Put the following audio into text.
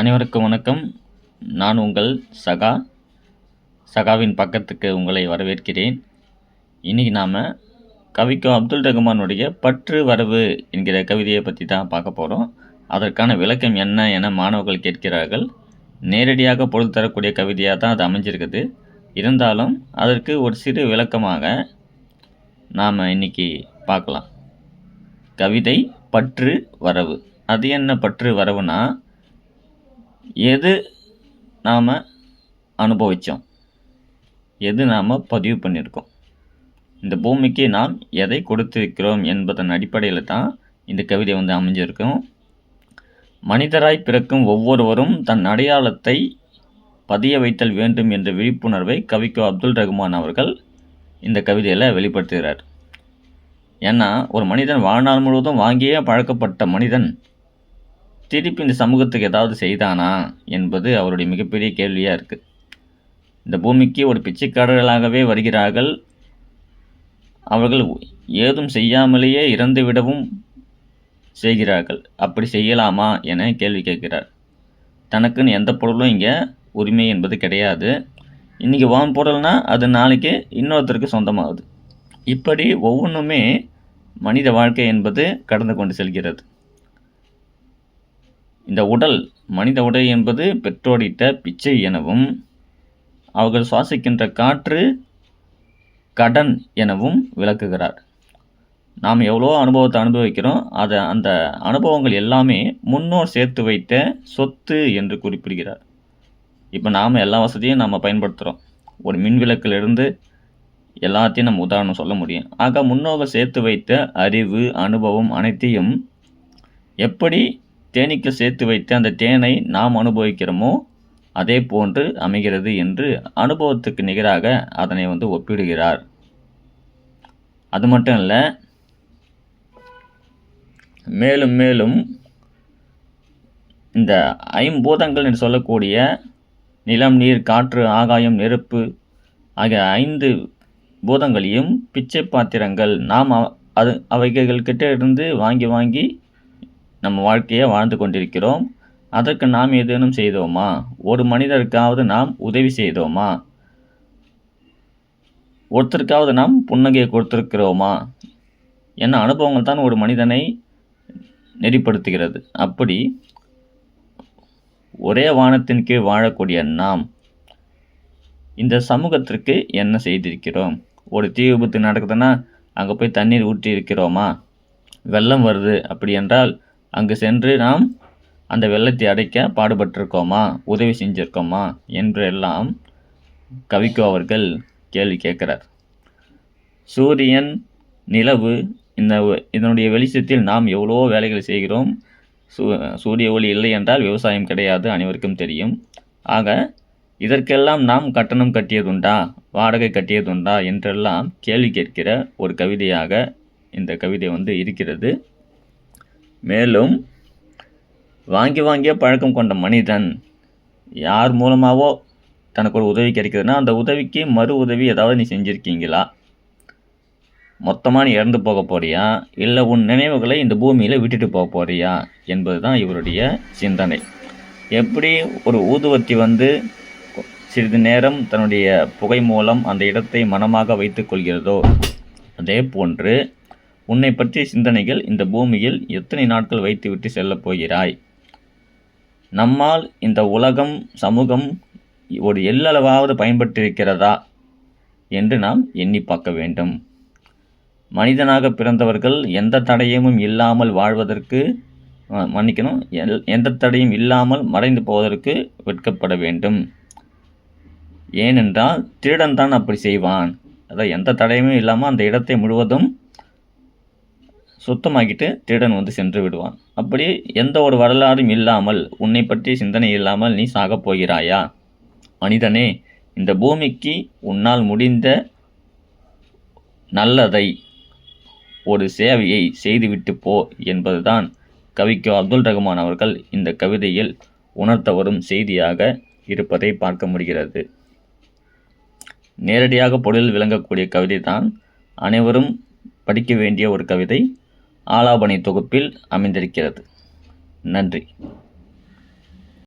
அனைவருக்கும் வணக்கம். நான் உங்கள் சகா. சகாவின் பக்கத்துக்கு உங்களை வரவேற்கிறேன். இன்றைக்கி நாம் கவிக்கும் அப்துல் ரகுமானுடைய பற்று வரவு என்கிற கவிதையை பற்றி தான் பார்க்க போகிறோம் அதற்கான விளக்கம் என்ன என மாணவர்கள் கேட்கிறார்கள். நேரடியாக பொருள் தரக்கூடிய கவிதையாக தான் அது அமைஞ்சிருக்குது. இருந்தாலும் அதற்கு ஒரு சிறு விளக்கமாக நாம் இன்றைக்கி பார்க்கலாம். கவிதை பற்று வரவு. அது என்ன பற்று வரவுனா எது நாம் அனுபவித்தோம் எது நாம் பதிவு பண்ணியிருக்கோம்? இந்த பூமிக்கு நாம் எதை கொடுத்திருக்கிறோம் என்பதன் அடிப்படையில் தான் இந்த கவிதை வந்து அமைஞ்சிருக்கும். மனிதராய் பிறக்கும் ஒவ்வொருவரும் தன் அடையாளத்தை பதிய வைத்தல் வேண்டும் என்ற விழிப்புணர்வை கவிக்கோ அப்துல் ரகுமான் அவர்கள் இந்த கவிதையில் வெளிப்படுத்துகிறார். ஏன்னா ஒரு மனிதன் வாழ்நாள் முழுவதும் வாங்கியே பழக்கப்பட்ட மனிதன் திருப்பி இந்த சமூகத்துக்கு ஏதாவது செய்தானா என்பது அவருடைய மிகப்பெரிய கேள்வியாக இருக்குது இந்த பூமிக்கு ஒரு பிச்சைக்காரர்களாகவே வருகிறார்கள். அவர்கள் ஏதும் செய்யாமலேயே இறந்து விடவும் செய்கிறார்கள். அப்படி செய்யலாமா என கேள்வி கேட்கிறார். தனக்குன்னு எந்த பொருளும் இங்கே உரிமை என்பது கிடையாது. இன்றைக்கி வான் பொருள்னால் அது நாளைக்கு இன்னொருத்தருக்கு சொந்தமாகுது. இப்படி ஒவ்வொன்றுமே மனித வாழ்க்கை என்பது கடந்து கொண்டு செல்கிறது. இந்த உடல் மனித உடல் என்பது பெற்றோடிட்ட பிச்சை எனவும் அவர்கள் சுவாசிக்கின்ற காற்று கடன் எனவும் விளக்குகிறார். நாம் எவ்வளோ அனுபவத்தை அனுபவிக்கிறோம் அதை அந்த அனுபவங்கள் எல்லாமே முன்னோர் சேர்த்து வைத்த சொத்து என்று குறிப்பிடுகிறார். இப்போ நாம் எல்லா வசதியும் நாம் பயன்படுத்துகிறோம் ஒரு மின் விளக்கிலிருந்து எல்லாத்தையும் நம்ம உதாரணம் சொல்ல முடியும். ஆக முன்னோர்கள் சேர்த்து வைத்த அறிவு அனுபவம் அனைத்தையும் எப்படி தேனீக்கு சேர்த்து வைத்து அந்த தேனை நாம் அனுபவிக்கிறோமோ அதே போன்று அமைகிறது என்று அனுபவத்துக்கு நிகராக அதனை வந்து ஒப்பிடுகிறார். அது மட்டும் இல்லை மேலும் மேலும் இந்த ஐம்பூதங்கள் என்று சொல்லக்கூடிய நிலம் நீர் காற்று ஆகாயம் நெருப்பு ஆகிய ஐந்து பூதங்களையும் பிச்சை பாத்திரங்கள் நாம் அது அவைகள்கிட்ட இருந்து வாங்கி வாங்கி நம்ம வாழ்க்கையை வாழ்ந்து கொண்டிருக்கிறோம். அதற்கு நாம் ஏதேனும் செய்தோமா? ஒரு மனிதருக்காவது நாம் உதவி செய்தோமா? ஒருத்தருக்காவது நாம் புன்னகையை கொடுத்திருக்கிறோமா? என்ன அனுபவங்கள் தான் ஒரு மனிதனை நெறிப்படுத்துகிறது. அப்படி ஒரே வானத்தின் கீழ் வாழக்கூடிய நாம் இந்த சமூகத்திற்கு என்ன செய்திருக்கிறோம்? ஒரு தீ விபத்து நடக்குதுன்னா அங்கே போய் தண்ணீர் ஊற்றி இருக்கிறோமா வெள்ளம் வருது அப்படி என்றால் அங்கு சென்று நாம் அந்த வெள்ளத்தை அடைக்க பாடுபட்டிருக்கோமா? உதவி செஞ்சிருக்கோமா? என்றெல்லாம் கவிக்கோ அவர்கள் கேள்வி கேட்கிறார். சூரியன் நிலவு இந்த இதனுடைய வெளிச்சத்தில் நாம் எவ்வளோ வேலைகள் செய்கிறோம். சூ சூரிய ஒளி இல்லை என்றால் விவசாயம் கிடையாது அனைவருக்கும் தெரியும். ஆக இதற்கெல்லாம் நாம் கட்டணம் கட்டியதுண்டா? வாடகை கட்டியதுண்டா? என்றெல்லாம் கேள்வி கேட்கிற ஒரு கவிதையாக இந்த கவிதை வந்து இருக்கிறது. மேலும் வாங்கி வாங்கிய பழக்கம் கொண்ட மனிதன் யார் மூலமாகவோ தனக்கு ஒரு உதவி கிடைக்குதுன்னா அந்த உதவிக்கு மறு உதவி ஏதாவது நீ செஞ்சுருக்கீங்களா? மொத்தமாக நீ இறந்து போக போறியா? இல்லை உன் நினைவுகளை இந்த பூமியில் விட்டுட்டு போக போறியா? என்பது தான் இவருடைய சிந்தனை. எப்படி ஒரு ஊதுவத்தி வந்து சிறிது நேரம் தன்னுடைய புகை மூலம் அந்த இடத்தை மனமாக வைத்து கொள்கிறதோ அதே போன்று உன்னை பற்றிய சிந்தனைகள் இந்த பூமியில் எத்தனை நாட்கள் வைத்துவிட்டு செல்லப் போகிறாய்? நம்மால் இந்த உலகம் சமூகம் ஒரு எல்லளவாவது பயன்பட்டிருக்கிறதா என்று நாம் எண்ணி பார்க்க வேண்டும். மனிதனாக பிறந்தவர்கள் எந்த தடையமும் இல்லாமல் வாழ்வதற்கு மன்னிக்கணும் எந்த தடையும் இல்லாமல் மறைந்து போவதற்கு வெட்கப்பட வேண்டும். ஏனென்றால் திருடன் தான் அப்படி செய்வான். அதாவது எந்த தடையுமே இல்லாமல் அந்த இடத்தை முழுவதும் சுத்தமாக்கிட்டு திருடன் வந்து சென்று விடுவான். அப்படி எந்த ஒரு வரலாறும் இல்லாமல் உன்னை பற்றி சிந்தனை இல்லாமல் நீ சாகப் போகிறாயா? மனிதனே இந்த பூமிக்கு உன்னால் முடிந்த நல்லதை ஒரு சேவையை செய்துவிட்டு போ என்பதுதான் கவிக்கு அப்துல் ரஹ்மான் அவர்கள் இந்த கவிதையில் உணர்த்த வரும் செய்தியாக இருப்பதை பார்க்க முடிகிறது. நேரடியாக பொருளில் விளங்கக்கூடிய கவிதை தான் அனைவரும் படிக்க வேண்டிய ஒரு கவிதை. ஆலாபனை தொகுப்பில் அமைந்திருக்கிறது. நன்றி.